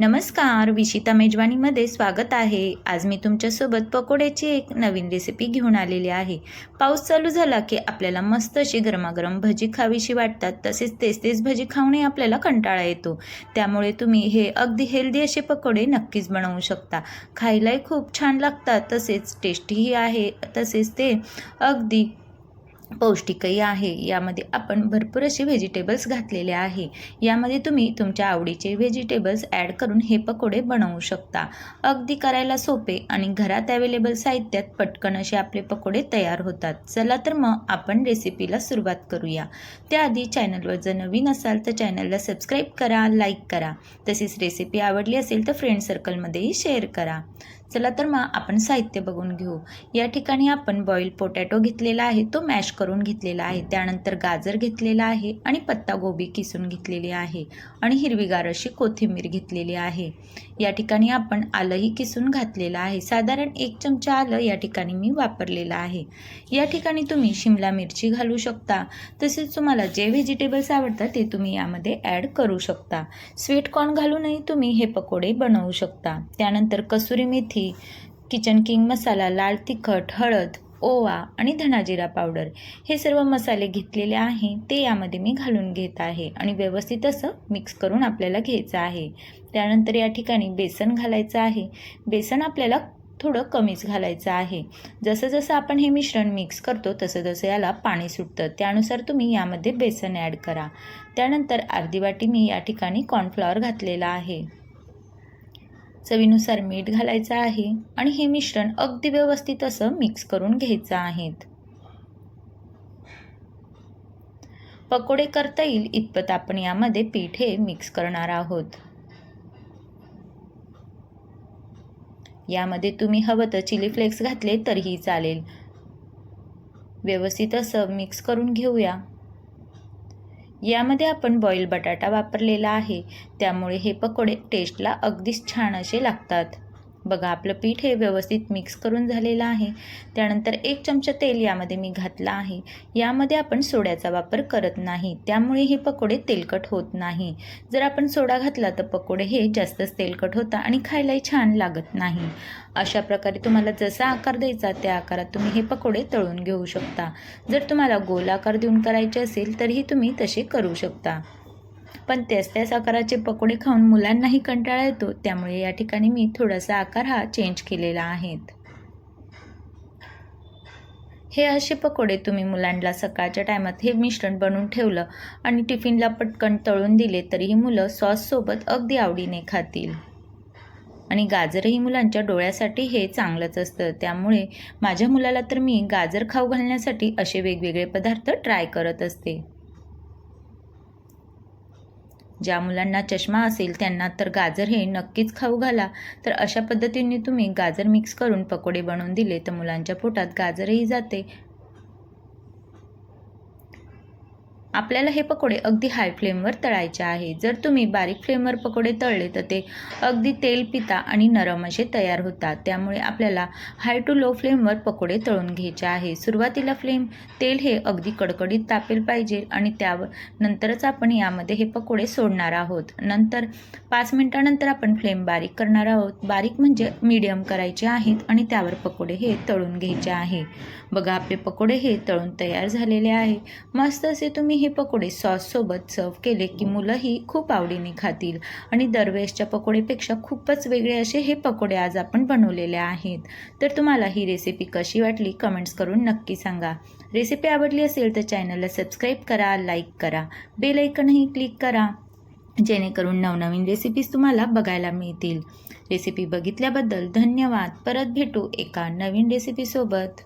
नमस्कार विशिता मेजवानीमध्ये स्वागत आहे. आज मी तुमच्यासोबत पकोड्याची एक नवीन रेसिपी घेऊन आलेली आहे. पाऊस चालू झाला की आपल्याला मस्त अशी गरमागरम भजी खावीशी वाटतात. तसेच तेच तेच भजी खाऊनही आपल्याला कंटाळा येतो. त्यामुळे तुम्ही हे अगदी हेल्दी असे पकोडे नक्कीच बनवू शकता. खायलाही खूप छान लागतात. तसेच टेस्टीही आहे. तसेच ते अगदी पौष्टिकही आहे. यामध्ये आपण भरपूर असे व्हेजिटेबल्स घातलेले आहे. यामध्ये तुम्ही तुमच्या आवडीचे व्हेजिटेबल्स ॲड करून हे पकोडे बनवू शकता. अगदी करायला सोपे आणि घरात अवेलेबल साहित्यात पटकन असे आपले पकोडे तयार होतात. चला तर मग आपण रेसिपीला सुरुवात करूया. त्याआधी चॅनलवर जर नवीन असाल तर चॅनलला सबस्क्राईब करा लाईक करा. तसेच रेसिपी आवडली असेल तर फ्रेंड सर्कलमध्येही शेअर करा. चला तर मग आपण साहित्य बघून घेऊ. या ठिकाणी आपण बॉईल पोटॅटो घेतलेला आहे तो मॅश करून घेतलेला आहे. त्यानंतर गाजर घेतलेला आहे आणि पत्ता गोबी किसून घेतलेली आहे आणि हिरवीगार अशी कोथिंबीर घेतलेली आहे. या ठिकाणी आपण आलंही किसून घातलेलं आहे. साधारण एक चमचा आलं या ठिकाणी मी वापरलेलं आहे. या ठिकाणी तुम्ही शिमला मिरची घालू शकता. तसेच तुम्हाला जे व्हेजिटेबल्स आवडतात ते तुम्ही यामध्ये ॲड करू शकता. स्वीट कॉर्न घालूनही तुम्ही हे पकोडे बनवू शकता. त्यानंतर कसुरी मेथी किचन किंग मसाला लाल तिखट हळद ओवा आणि धनाजिरा पावडर हे सर्व मसाले घेतलेले आहे. ते यामध्ये मी घालून घेत आहे आणि व्यवस्थित असं मिक्स करून आपल्याला घ्यायचं आहे. त्यानंतर या ठिकाणी बेसन घालायचं आहे. बेसन आपल्याला थोडं कमीच घालायचं आहे. जसं जसं आपण हे मिश्रण मिक्स करतो तसं तसं याला पाणी सुटतं. त्यानुसार तुम्ही यामध्ये बेसन ॲड करा. त्यानंतर अर्धी वाटी मी या ठिकाणी कॉर्नफ्लॉवर घातलेला आहे. चवीनुसार मीठ घालायचं आहे आणि हे मिश्रण अगदी व्यवस्थित असं मिक्स करून घ्यायचं आहेत. पकोडे करता येईल इतपत आपण यामध्ये पीठ हे मिक्स करणार आहोत. यामध्ये तुम्ही हवं तर चिली फ्लेक्स घातले तरीही चालेल. व्यवस्थित असं मिक्स करून घेऊया. यामध्ये आपण बॉईल बटाटा वापरलेला आहे. त्यामुळे हे पकोडे टेस्टला अगदीच छान असे लागतात. बघा आपलं पीठ हे व्यवस्थित मिक्स करून झालेलं आहे. त्यानंतर एक चमचा तेल यामध्ये मी घातलं आहे. यामध्ये आपण सोड्याचा वापर करत नाही. त्यामुळे हे पकोडे तेलकट होत नाही. जर आपण सोडा घातला तर पकोडे हे जास्तच तेलकट होतात आणि खायलाही छान लागत नाही. अशा प्रकारे तुम्हाला जसा आकार द्यायचा त्या आकारात तुम्ही हे पकोडे तळून घेऊ शकता. जर तुम्हाला गोल आकार देऊन करायचे असेल तरीही तुम्ही तसे करू शकता. पण त्याच त्याच आकाराचे पकोडे खाऊन मुलांनाही कंटाळा येतो त्यामुळे या ठिकाणी मी थोडासा आकार हा चेंज केलेला आहे हे असे पकोडे तुम्ही मुलांना सकाळच्या टायमात हे मिश्रण बनवून ठेवलं आणि टिफिनला पटकन तळून दिले तरीही मुलं सॉससोबत अगदी आवडीने खातील. आणि गाजरही मुलांच्या डोळ्यासाठी हे चांगलंच असतं. त्यामुळे माझ्या मुलाला तर मी गाजर खाऊ घालण्यासाठी असे वेगवेगळे पदार्थ ट्राय करत असते. ज्या मुलांना चष्मा असेल त्यांना तर गाजर हे नक्कीच खाऊ घाला. तर अशा पद्धतीने तुम्ही गाजर मिक्स करून पकोडे बनवून दिले तर मुलांच्या पोटात गाजरही जाते आपल्याला हे पकोडे अगदी हाय फ्लेमवर तळायचे आहे. जर तुम्ही बारीक फ्लेमवर पकोडे तळले तर ते अगदी तेल पिता आणि नरम असे तयार होतात. त्यामुळे आपल्याला हाय टू लो फ्लेमवर पकोडे तळून घ्यायचे आहे. सुरुवातीला फ्लेम तेल हे अगदी कडकडीत तापेल पाहिजे आणि त्यावर नंतरच आपण यामध्ये हे पकोडे सोडणार आहोत. नंतर पाच मिनटानंतर आपण फ्लेम बारीक करणार आहोत. बारीक म्हणजे मीडियम करायचे आहेत आणि त्यावर पकोडे हे तळून घ्यायचे आहे. बघा आपले पकोडे हे तळून तयार झालेले आहे. मस्त असे तुम्ही हे पकोडे सॉससोबत सर्व केले की मुलंही खूप आवडीने खातील. आणि दरवेळेसच्या पकोडेपेक्षा खूपच वेगळे असे हे पकोडे आज आपण बनवलेले आहेत. तर तुम्हाला ही रेसिपी कशी वाटली कमेंट्स करून नक्की सांगा. रेसिपी आवडली असेल तर चॅनलला सबस्क्राईब करा लाईक करा बेल ऐकनही क्लिक करा. जेणेकरून नवनवीन रेसिपीज तुम्हाला बघायला मिळतील. रेसिपी बघितल्याबद्दल धन्यवाद. परत भेटू एका नवीन रेसिपीसोबत